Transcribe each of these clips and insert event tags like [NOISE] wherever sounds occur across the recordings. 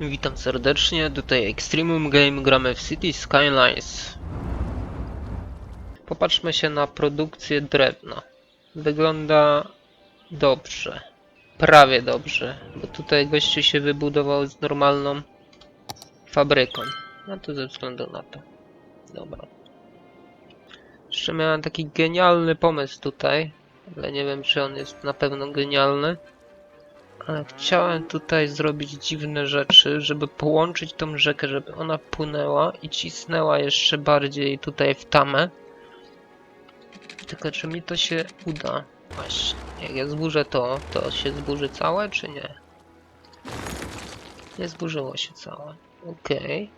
Witam serdecznie, tutaj Extremum Game, gramy w City Skylines. Popatrzmy się na produkcję drewna. Wygląda dobrze. Prawie dobrze, bo tutaj gościu się wybudował z normalną fabryką. No to ze względu na to. Dobra. Jeszcze miałem taki genialny pomysł tutaj, ale nie wiem czy on jest na pewno genialny. Ale chciałem tutaj zrobić dziwne rzeczy, żeby połączyć tą rzekę, żeby ona płynęła i cisnęła jeszcze bardziej tutaj w tamę. Tylko czy mi to się uda? Właśnie. Jak ja zburzę to, to się zburzy całe, czy nie? Nie zburzyło się całe. Okej.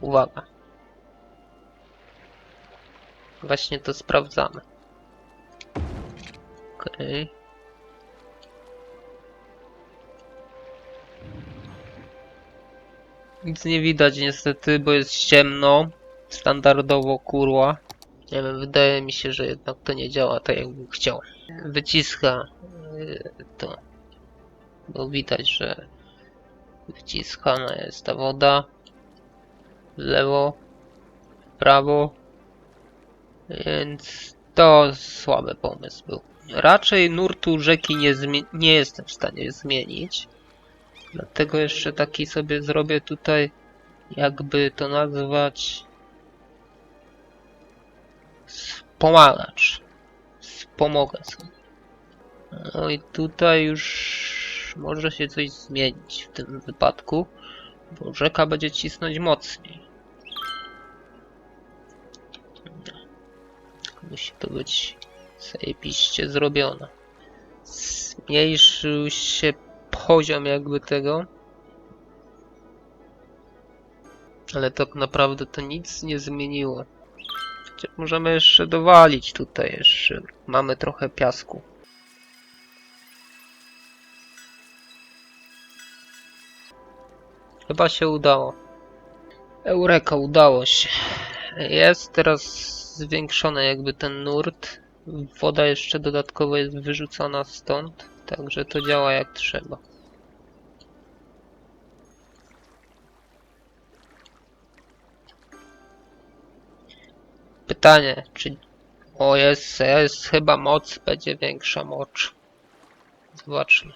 Uwaga. Właśnie to sprawdzamy. Okej. Nic nie widać niestety, bo jest ciemno. Standardowo kurła. Nie wiem, wydaje mi się, że jednak to nie działa tak jakbym chciał. Wyciska y, to. Bo widać, że wyciskana jest ta woda. W lewo, w prawo. Więc to słaby pomysł był. Raczej nurtu rzeki nie, nie jestem w stanie zmienić. Dlatego jeszcze taki sobie zrobię tutaj, jakby to nazwać, wspomagacz. Wspomogę sobie. No i tutaj już może się coś zmienić w tym wypadku, bo rzeka będzie cisnąć mocniej. Musi to być zajebiście zrobione. Zmniejszył się poziom jakby tego. Ale tak naprawdę to nic nie zmieniło. Chociaż możemy jeszcze dowalić tutaj jeszcze. Mamy trochę piasku. Chyba się udało. Eureka, udało się. Jest teraz zwiększony jakby ten nurt. Woda jeszcze dodatkowo jest wyrzucona stąd, także to działa jak trzeba. Pytanie, czy... O, jest, jest chyba moc, będzie większa moc. Zobaczmy.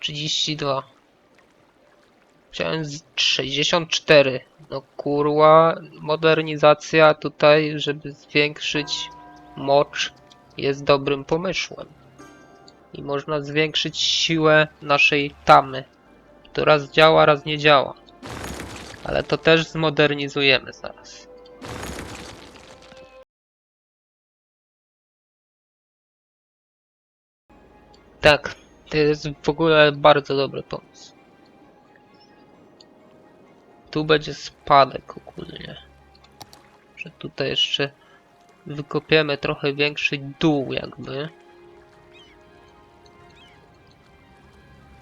32. Chciałem z 64. No kurwa, modernizacja tutaj, żeby zwiększyć moc jest dobrym pomysłem. I można zwiększyć siłę naszej tamy. To raz działa, raz nie działa. Ale to też zmodernizujemy zaraz. Tak, to jest w ogóle bardzo dobry pomysł. Tu będzie spadek ogólnie. Że tutaj jeszcze wykopiemy trochę większy dół jakby.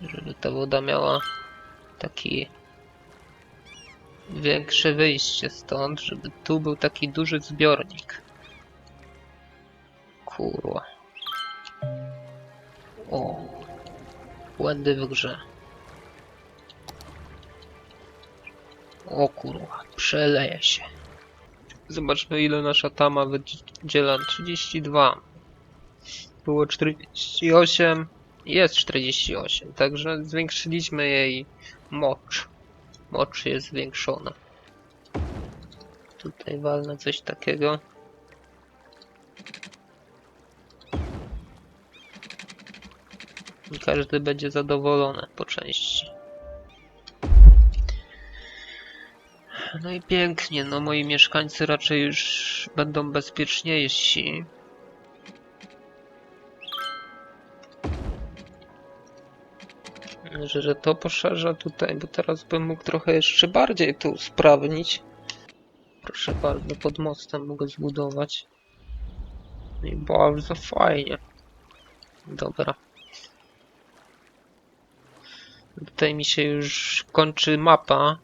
Żeby ta woda miała taki większe wyjście stąd, żeby tu był taki duży zbiornik. Kurwa. O. Błędy w grze. O kurwa, przeleje się. Zobaczmy ile nasza tama wydziela. 32. Było 48. Jest 48, także zwiększyliśmy jej mocz. Mocz jest zwiększona. Tutaj walnę coś takiego. I każdy będzie zadowolony po części. No i pięknie, no moi mieszkańcy raczej już będą bezpieczniejsi. Że, że to poszerza tutaj, bo teraz bym mógł trochę jeszcze bardziej tu usprawnić. Proszę bardzo, pod mostem mogę zbudować. No I bardzo fajnie. Dobra. Tutaj mi się już kończy mapa.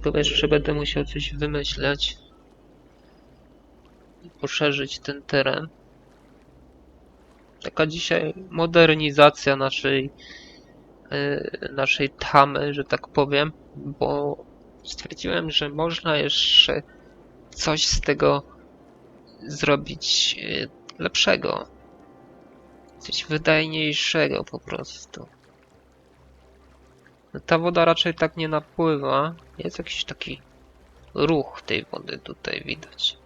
Dlatego jeszcze będę musiał coś wymyśleć. Poszerzyć ten teren. taka dzisiaj modernizacja naszej yy, naszej tamy, że tak powiem, bo stwierdziłem, że można jeszcze coś z tego zrobić yy, lepszego. Coś wydajniejszego po prostu. Ta woda raczej tak nie napływa. Jest jakiś taki ruch tej wody tutaj widać.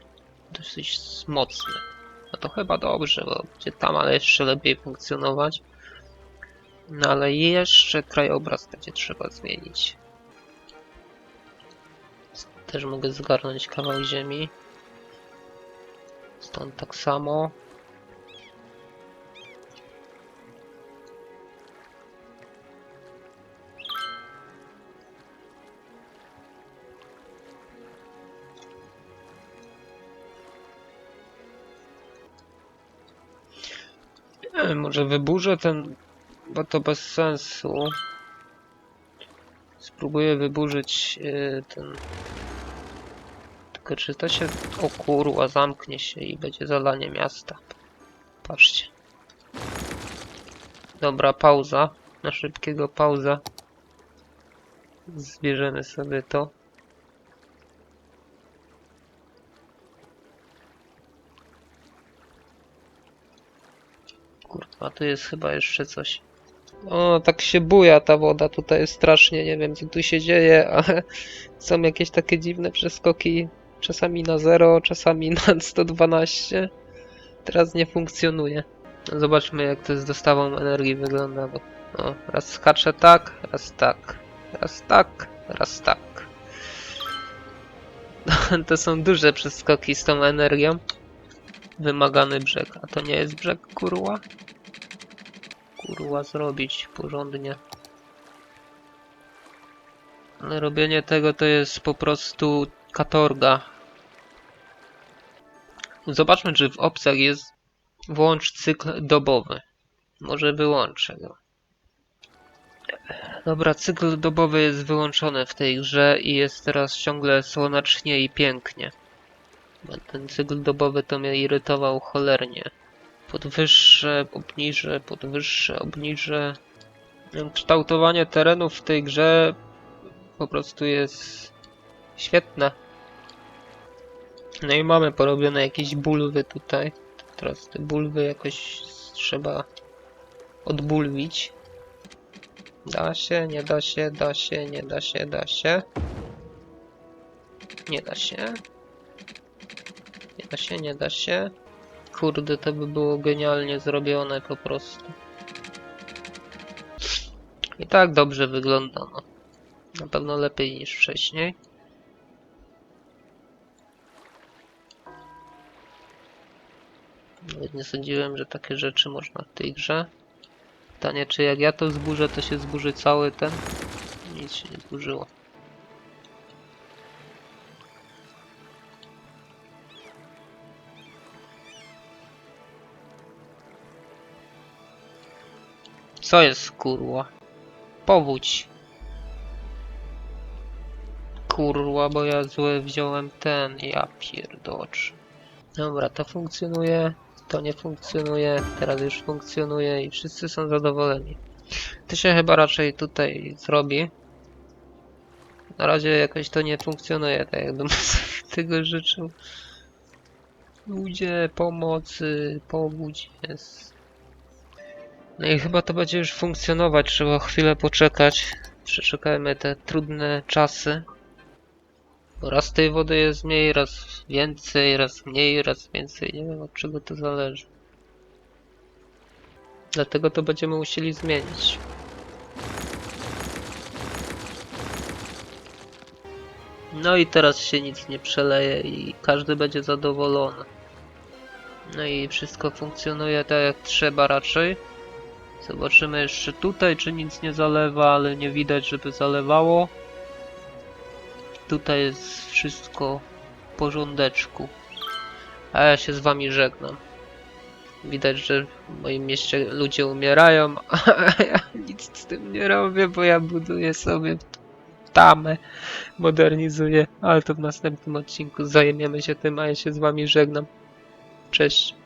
Dosyć mocny. No to chyba dobrze, bo będzie tam ale jeszcze lepiej funkcjonować. No ale jeszcze krajobraz będzie trzeba zmienić. Też mogę zgarnąć kawał ziemi. Stąd tak samo. Może wyburzę ten, bo to bez sensu. Spróbuję wyburzyć yy, ten... Tylko czy to się... O kurwa, zamknie się i będzie zalanie miasta. Patrzcie. Dobra, pauza. Na szybkiego pauza. Zbierzemy sobie to. Kurwa, tu jest chyba jeszcze coś. O, tak się buja ta woda tutaj jest strasznie, nie wiem co tu się dzieje, [LAUGHS] ale są jakieś takie dziwne przeskoki, czasami na 0, czasami na [LAUGHS] 112. Teraz nie funkcjonuje. Zobaczmy jak to z dostawą energii wygląda, bo o, raz skacze tak, raz tak, raz tak, raz tak. [LAUGHS] To są duże przeskoki z tą energią. Wymagany brzeg, a to nie jest brzeg kurła? kurwa zrobić porządnie. Ale robienie tego to jest po prostu katorga. Zobaczmy, czy w opcjach jest włącz cykl dobowy. Może wyłączę go. Dobra, cykl dobowy jest wyłączony w tej grze i jest teraz ciągle słonecznie i pięknie. Ten cykl dobowy to mnie irytował cholernie podwyższę, obniżę, podwyższę, obniżę. Kształtowanie terenów w tej grze po prostu jest świetne. No i mamy porobione jakieś bulwy tutaj. Teraz te bulwy jakoś trzeba odbulwić. Da się, nie da się, da się, nie da się, da się. Nie da się. Da się, nie da się. Kurde, to by było genialnie zrobione po prostu. I tak dobrze wygląda, no. Na pewno lepiej niż wcześniej. Nawet nie sądziłem, że takie rzeczy można w tej grze. Pytanie, czy jak ja to zburzę, to się zburzy cały ten? Nic się nie zburzyło. Co jest kurwa? Powódź. Kurwa, bo ja złe wziąłem ten, ja pierdocz. Dobra, to funkcjonuje, to nie funkcjonuje, teraz już funkcjonuje i wszyscy są zadowoleni. To się chyba raczej tutaj zrobi. Na razie jakoś to nie funkcjonuje, tak jakbym sobie [LAUGHS] tego życzył. Ludzie, pomocy, powódź jest. No i chyba to będzie już funkcjonować, trzeba chwilę poczekać. Przeczekajmy te trudne czasy. Bo raz tej wody jest mniej, raz więcej, raz mniej, raz więcej. Nie wiem od czego to zależy. Dlatego to będziemy musieli zmienić. No i teraz się nic nie przeleje i każdy będzie zadowolony. No i wszystko funkcjonuje tak jak trzeba raczej. Zobaczymy jeszcze tutaj, czy nic nie zalewa, ale nie widać, żeby zalewało. Tutaj jest wszystko w porządeczku. A ja się z wami żegnam. Widać, że w moim mieście ludzie umierają, [LAUGHS] a ja nic z tym nie robię, bo ja buduję sobie tamę, modernizuję, ale to w następnym odcinku zajmiemy się tym, a ja się z wami żegnam. Cześć.